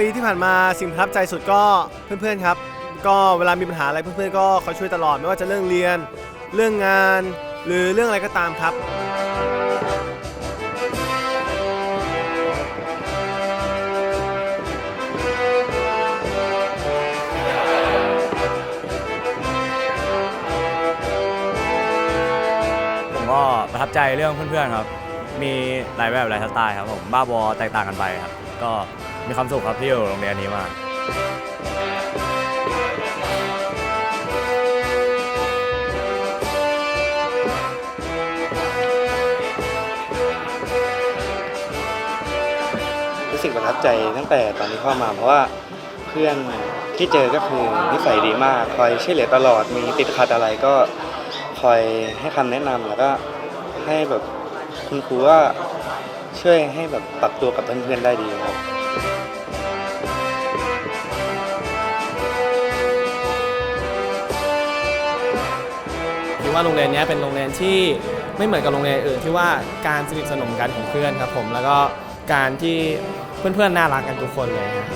ปีที่ผ่านมาสิ่งประทับใจสุดก็เพื่อนๆครับ ก็เวลามีปัญหาอะไรเพื่อนๆก็คอยช่วยตลอดไม่ว่าจะเรื่องเรียน เรื่องงาน หรือเรื่องอะไรก็ตามครับ ผมก็ประทับใจเรื่องเพื่อนๆครับ มีหลายแบบหลายสไตล์ครับผมบ้าบอแตกต่างกันไปครับ ก็ มีความสุขครับที่อยู่โรงเรียนนี้มากรู้สึกประทับใจตั้งแต่ตอนที่เข้ามาเพราะว่าเพื่อนที่เจอก็คือนิสัยดีมาก คอยช่วยเหลือตลอดมีติดขัดอะไรก็คอยให้คำแนะนำแล้วก็ให้แบบคุณครูว่าช่วยให้แบบปรับตัวกับเพื่อนๆได้ดีครับ คิดว่าโรงเรียนนี้เป็นโรงเรียนที่ไม่เหมือนกับโรงเรียนอื่นที่ว่าการสนิทสนมกันของเพื่อนครับผมแล้วก็การที่เพื่อนๆน่ารักกันทุกคนเลยครับ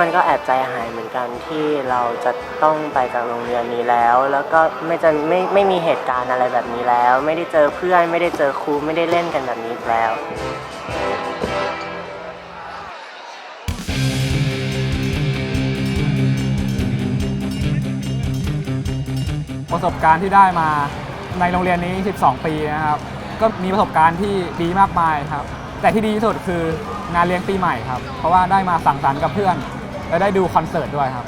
มันก็แอบใจหายเหมือนกันที่เราจะต้องไปจากโรงเรียนนี้แล้ว แล้วก็ไม่จะไม่ไม่มีเหตุการณ์อะไรแบบนี้แล้ว ไม่ได้เจอเพื่อน ไม่ได้เจอครูไม่ได้เล่นกันแบบนี้แล้ว ประสบการณ์ที่ได้มาในโรงเรียนนี้ 12 ปีนะครับ ก็มีประสบการณ์ที่ดีมากมายครับ แต่ที่ดีที่สุดคืองานเลี้ยงปีใหม่ครับ เพราะว่าได้มาสังสรรค์กับเพื่อน และได้ดูคอนเสิร์ตด้วยครับ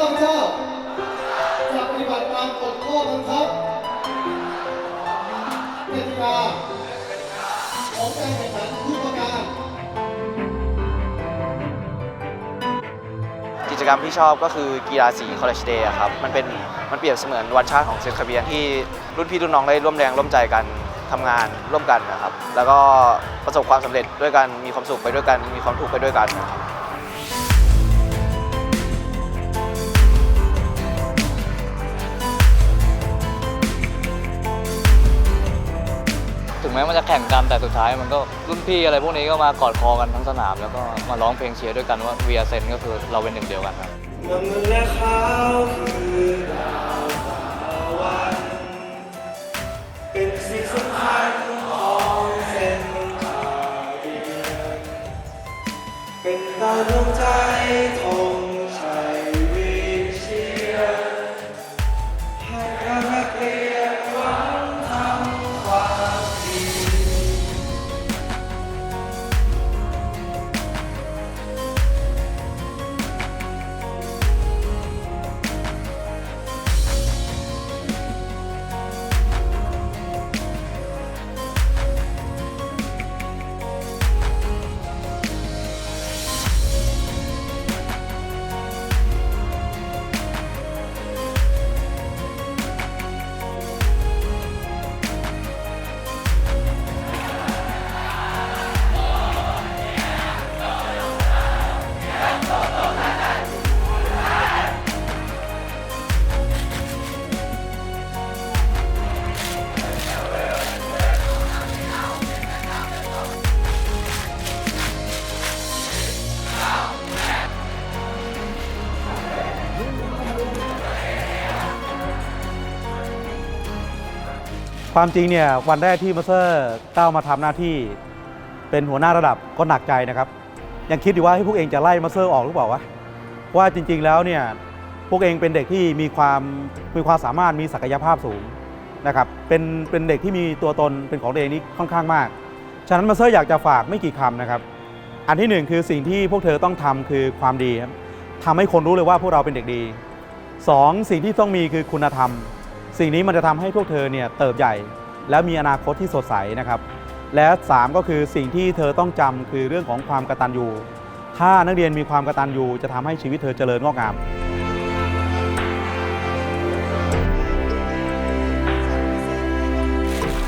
ข้าพเจ้าจะปฏิบัติตามกฎข้อบังคับกติกาของการแข่งขันทุกประการ กิจกรรมที่ชอบก็คือกีฬาสี College Day อะครับ มันเป็นมันเปรียบเสมือนวันชาติของเซนคาเบียนที่รุ่นพี่รุ่นน้องได้ร่วมแรงร่วมใจกันทำงานร่วมกันนะครับ แล้วก็ประสบความสำเร็จด้วยกันมีความสุขไปด้วยกันมีความทุกข์ไปด้วยกันนะครับ งแม้มันจะแข่งกันแต่สุดท้ายมันก็รุ่นพี่อะไรพวกนี้ก็มากอดคอกันทั้งสนาม แล้วก็มาร้องเพลงเชียร์ด้วยกันว่าเวียเซนก็คือเราเป็นหนึ่งเดียวกันครับเป็นดาวดวงใจ ความจริงเนี่ยวันแรกที่มาเตอร์ก้าวมาทำหน้าที่ เป็นหัวหน้าระดับก็หนักใจนะครับ ยังคิดอยู่ว่าให้พวกเองจะไล่มาเตอร์ออกหรือเปล่าวะว่าจริง ๆแล้วเนี่ยพวกเองเป็นเด็กที่มีความมีความสามารถมีศักยภาพสูงนะครับเป็นเป็นเด็กที่มีตัวตนเป็นของตัวเองนี่ค่อนข้างมาก ฉะนั้นมาเตอร์อยากจะฝากไม่กี่คำนะครับ อันที่หนึ่งคือสิ่งที่พวกเธอต้องทำคือความดีครับทำให้คนรู้เลยว่าพวกเราเป็นเด็กดีสองสิ่งที่ต้องมีคือคุณธรรม สิ่งนี้มันจะทำให้พวกเธอเนี่ยเติบใหญ่ แล้วมีอนาคตที่สดใสนะครับ และ 3 ก็คือสิ่งที่เธอต้องจำคือเรื่องของความกระตัญญูถ้านักเรียนมีความกระตัญญูจะทำให้ชีวิตเธอเจริญงอกงาม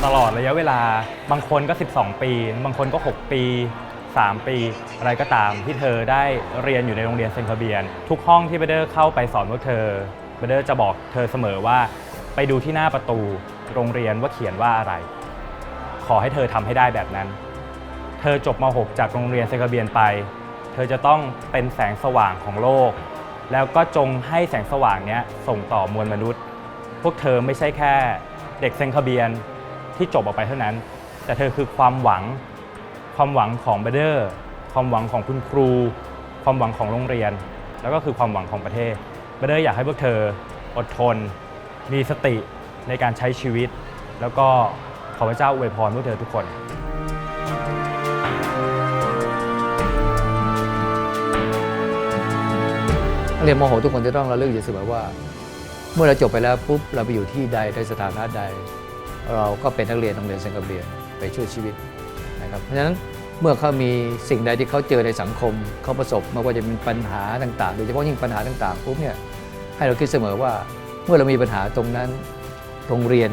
ตลอดระยะเวลาบางคนก็ 12 ปี บางคนก็ 6 ปี 3 ปี อะไรก็ตามที่เธอได้เรียนอยู่ในโรงเรียนเซนคาเบียน ทุกห้องที่เบเดอร์เข้าไปสอนพวกเธอเบเดอร์จะบอกเธอเสมอว่า ไปดูที่หน้าประตูโรงเรียนว่าเขียนว่าอะไร ขอให้เธอทำให้ได้แบบนั้น เธอจบม .6 จากโรงเรียนเซนคาเบียนไป เธอจะต้องเป็นแสงสว่างของโลก แล้วก็จงให้แสงสว่างเนี้ยส่งต่อมวลมนุษย์ พวกเธอไม่ใช่แค่เด็กเซนคาเบียนที่จบออกไปเท่านั้น แต่เธอคือความหวัง ความหวังของเบเดอร์ ความหวังของคุณครู ความหวังของโรงเรียน แล้วก็คือความหวังของประเทศเบเดอร์อยากให้พวกเธออดทน มีสติในการใช้ชีวิต แล้วก็ขอพระเจ้าอวยพรพวกเธอทุกคนเรียนม .6 ทุกคนจะต้องระลึกอยู่เสมอว่า เมื่อเราจบไปแล้วปุ๊บเราไปอยู่ที่ใดในสถานะใด เราก็เป็นนักเรียนโรงเรียนเซนกัเบียนไปช่วยชีวิตนะครับเพราะฉะนั้นเมื่อเขามีสิ่งใดที่เขาเจอในสังคมเขาประสบไม่ว่าจะเป็นปัญหาต่างๆ โดยเฉพาะยิ่งปัญหาต่างๆปุ๊บเนี่ยให้เราคิดเสมอว่า เมื่อเรามีปัญหาตรงนั้นโรงเรียน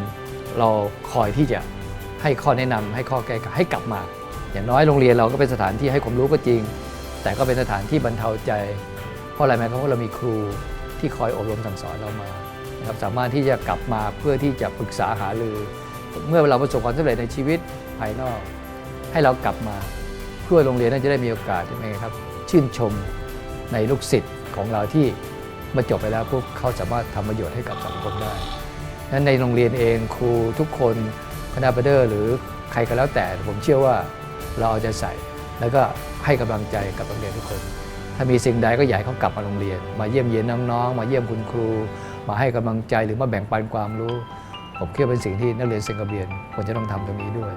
เราคอยที่จะให้ข้อแนะนำให้ข้อแก้ไขให้กลับมา อย่างน้อยโรงเรียนเราก็เป็นสถานที่ให้ความรู้ก็จริง แต่ก็เป็นสถานที่บรรเทาใจ เพราะอะไรไหมครับเพราะเรามีครูที่คอยอบรมสั่งสอนเรามานะครับสามารถที่จะกลับมาเพื่อที่จะปรึกษาหารือ เมื่อเราประสบความสำเร็จในชีวิตภายนอก ให้เรากลับมาเพื่อโรงเรียนนั้นจะได้มีโอกาสใช่ไหมครับ ชื่นชมในลูกศิษย์ของเราที่ เมาจบไปแล้วปุ๊บเขาสามารถทำประโยชน์ให้กับสังคมได้นั้นในโรงเรียนเองครูทุกคนคณะบดีหรือใครก็แล้วแต่ผมเชื่อว่าเราเอาใจใส่ แล้วก็ให้กำลังใจกับนักเรียนทุกคน ถ้ามีสิ่งใดก็อยากให้เขากลับมาโรงเรียน มาเยี่ยมเยียนน้องๆมาเยี่ยมคุณครู มาให้กำลังใจหรือมาแบ่งปันความรู้ ผมคิดว่าเป็นสิ่งที่นักเรียนเซนกาเบียนควรจะต้องทำตรงนี้ด้วย